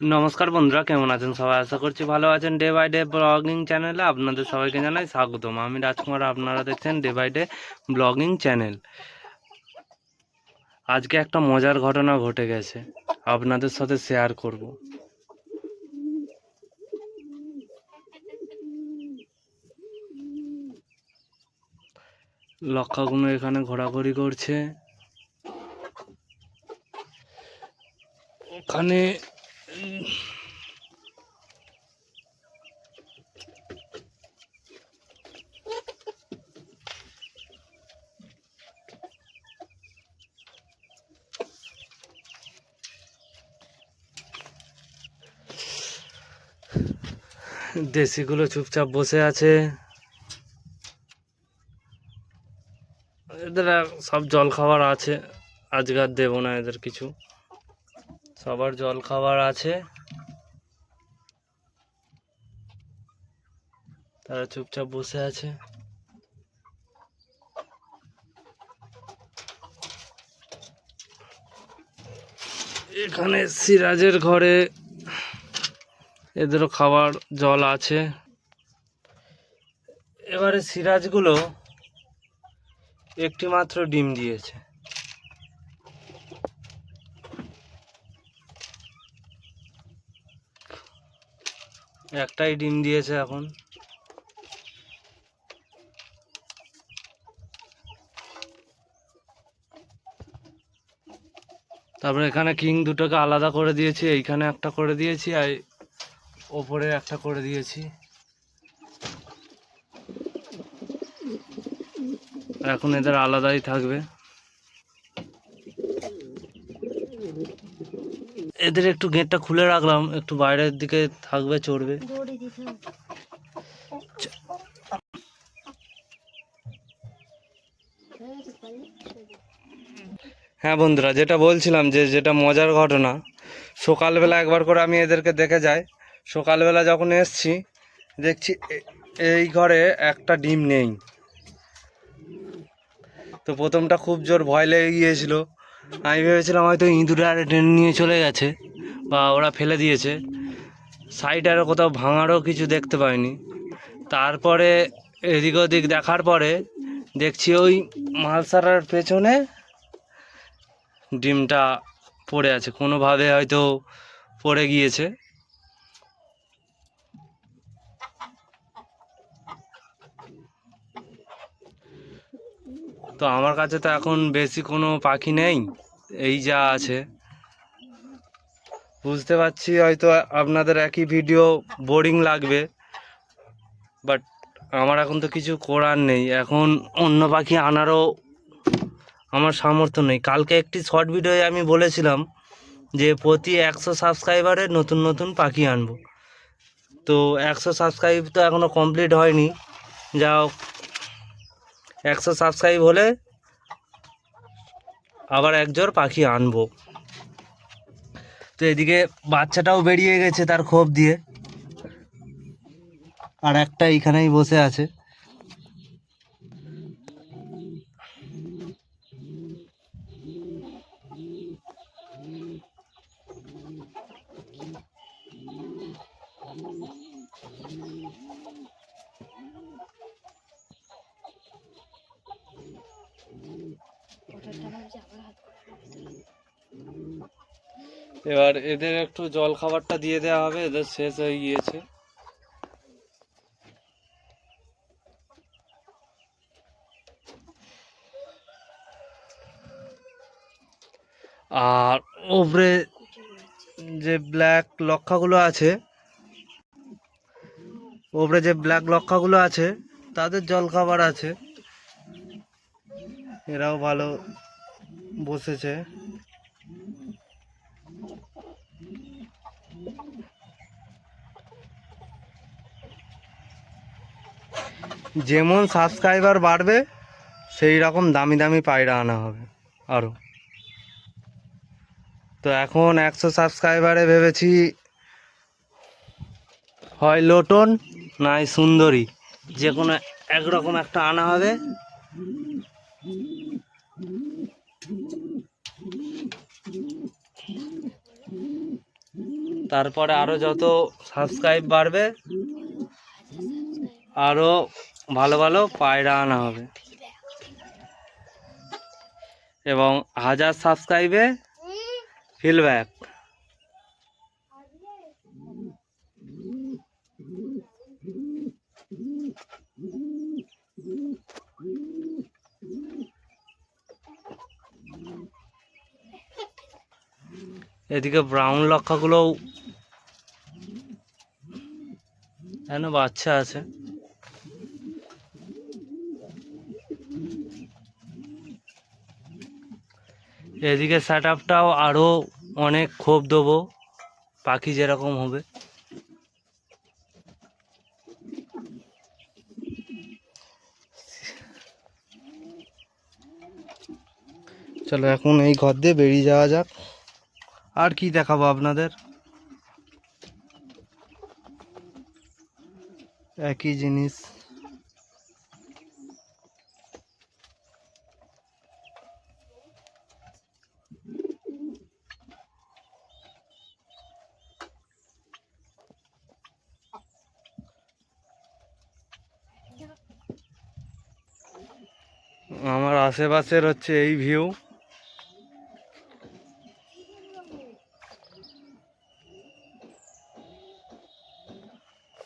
নমস্কার বন্ধুরা, কেমন আছেন সবাই? আশা করছি ভালো আছেন। ডে বাই ডে ব্লগিং চ্যানেলে আপনাদের সবাইকে জানাই স্বাগতম। আমি রাজকুমার, আপনারা দেখছেন day by day blogging channel আজকে একটা মজার ঘটনা ঘটে গেছে, আপনাদের সাথে শেয়ার করব। লক্ষাগুলো এখানে ঘোরাঘুরি করছে। ওখানে দেশিগুলো চুপচাপ বসে আছে। এদের সব জল খাবার আছে। আজকে আর দেবো না এদের কিছু। সবার জল খাবার আছে। তারা চুপচাপ বসে আছে। এখানে সিরাজের ঘরে এদেরও খাবার জল আছে। এবারে সিরাজগুলো একটি মাত্র ডিম দিয়েছে। একটাই ডিম দিয়েছে এখন। তারপরে এখানে কিং দুটোকে আলাদা করে দিয়েছি, এইখানে একটা করে দিয়েছি, আর ওপরে একটা করে দিয়েছি। এখন এদের আলাদাই থাকবে। এদের একটু গেটটা খুলে রাখলাম, একটু বাইরের দিকে থাকবে, চড়বে। হ্যাঁ বন্ধুরা, যেটা বলছিলাম যে, যেটা মজার ঘটনা, সকালবেলা একবার করে আমি এদেরকে দেখে যাই। সকালবেলা যখন এসছি, দেখছি এই ঘরে একটা ডিম নেই। তো প্রথমটা খুব জোর ভয় লেগে গিয়েছিল। আমি ভেবেছিলাম হয়তো ইঁদুরে আরে টেনে নিয়ে চলে গেছে বা ওরা ফেলে দিয়েছে। সাইডে আরও কোথাও ভাঙারও কিছু দেখতে পাইনি। তারপরে এদিক ওদিক দেখার পরে দেখছি ওই মালসারার পেছনে ডিমটা পড়ে আছে। কোনোভাবে হয়তো পড়ে গিয়েছে। তো আমার কাছে তো এখন বেশি কোনো পাখি নেই, এই যা আছে। বুঝতে পারছি হয়তো আপনাদের একই ভিডিও বোরিং লাগবে বাট আমার এখন তো কিছু করার নেই। এখন অন্য পাখি আনারও আমার সামর্থ্য নেই। কালকে একটি শর্ট ভিডিওয়ে আমি বলেছিলাম যে প্রতি একশো সাবস্ক্রাইবারে নতুন নতুন পাখি আনব। তো একশো সাবস্ক্রাইব তো এখনও কমপ্লিট হয়নি। যা হোক একশো সাবস্ক্রাইব হলে আবার একজোর পাখি আনব। তো এদিকে বাচ্চাটাও বেরিয়ে গেছে তার খোপ দিয়ে। আর একটা এখানেই বসে আছে। এবার এদের একটু জল খাবারটা দিয়ে দেওয়া হবে, এদের শেষ হয়ে গিয়েছে। আর ওপরে যে ব্ল্যাক লক্ষাগুলো আছে ওপরে যে ব্ল্যাক লক্ষাগুলো আছে, তাদের জল খাবার আছে। এরাও ভালো বসেছে। যেমন সাবস্ক্রাইবার বাড়বে, সেই রকম দামি দামি পায়রা আনা হবে আরও তো এখন একশো সাবস্ক্রাইবারে ভেবেছি, হয় লোটন, নাই সুন্দরী। যে কোনো একরকম একটা আনা হবে। তারপরে আরও যত সাবস্ক্রাইব বাড়বে আরও ভালো ভালো পায়রা আনা হবে। এবং হাজার সাবস্ক্রাইবে ফিডব্যাক এদিকে ব্রাউন লক্ষাগুলোও এখনও বাচ্চা আছে। এদিকে সেট আপটাও আরও অনেক ক্ষোভ দেবো। পাখি যেরকম হবে। চলো এখন এই ঘর দিয়ে বেরিয়ে যাওয়া যাক। আর কি দেখাবো আপনাদের? একই জিনিস আমার আশেপাশের হচ্ছে এই ভিউ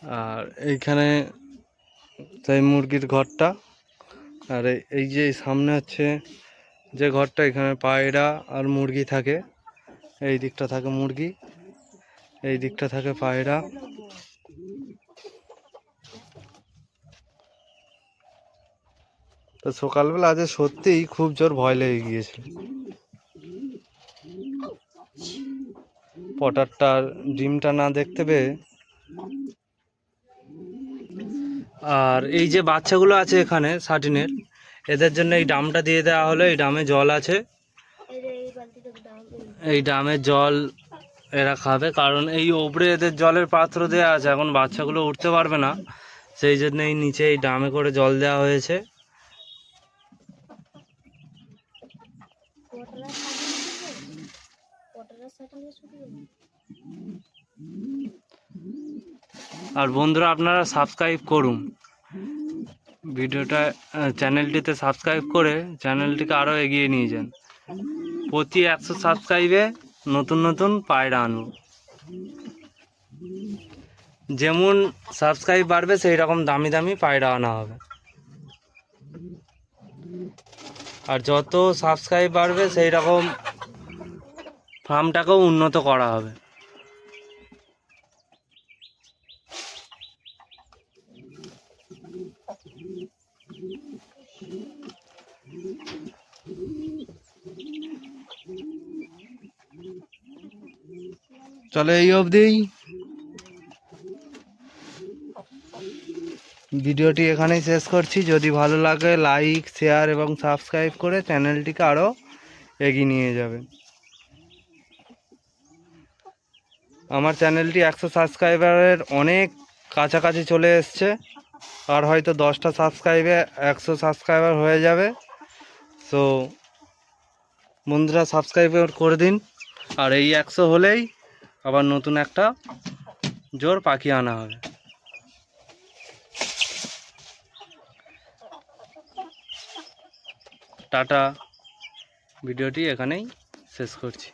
আর এইখানে সেই মুরগির ঘরটা। আর এই- যে সামনে হচ্ছে যে ঘরটা, এখানে পায়রা আর মুরগি থাকে। এই দিকটা থাকে মুরগি, এই দিকটা থাকে পায়রা। তো সকালবেলা আজ সত্যিই খুব জোর ভয় লেগে গিয়েছিল। পটারটার ডিমটা না দেখতে পেয়ে আর এই যে বাচ্চাগুলো আছে এখানে সাটিনের এদের জন্য এই ডামটা দিয়ে দেওয়া হলো, এই ডামে জল আছে। এই ডামের জল এরা খাবে, কারণ এই ওপরে এদের জলের পাত্র দেওয়া আছে, এখন বাচ্চাগুলো উঠতে পারবে না। সেই জন্য এই নিচে এই ডামে করে জল দেওয়া হয়েছে। আর বন্ধুরা, আপনারা সাবস্ক্রাইব করুন। ভিডিওটা চ্যানেলটিতে সাবস্ক্রাইব করে চ্যানেলটিকে আরও এগিয়ে নিয়ে যান। প্রতি একশো সাবস্ক্রাইবে নতুন নতুন পায়রা আনব যেমন সাবস্ক্রাইব বাড়বে সেই রকম দামি দামি পায়রা আনা হবে। আর যত সাবস্ক্রাইব বাড়বে সেই রকম ফার্মটাকেও উন্নত করা হবে। চলে এই অবধি। ভিডিওটি এখানেই শেষ করছি। যদি ভালো লাগে লাইক শেয়ার এবং সাবস্ক্রাইব করে চ্যানেলটিকে আরও এগিয়ে নিয়ে যাবেন। আমার চ্যানেলটি একশো সাবস্ক্রাইবারের অনেক কাছাকাছি চলে এসছে। আর হয়তো দশটা সাবস্ক্রাইবে একশো সাবস্ক্রাইবার হয়ে যাবে। তো বন্ধুরা সাবস্ক্রাইব করে দিন। আর এই একশো হলেই আবার নতুন একটা জোর পাখি আনা হবে। টাটা। ভিডিওটি এখানেই শেষ করছি।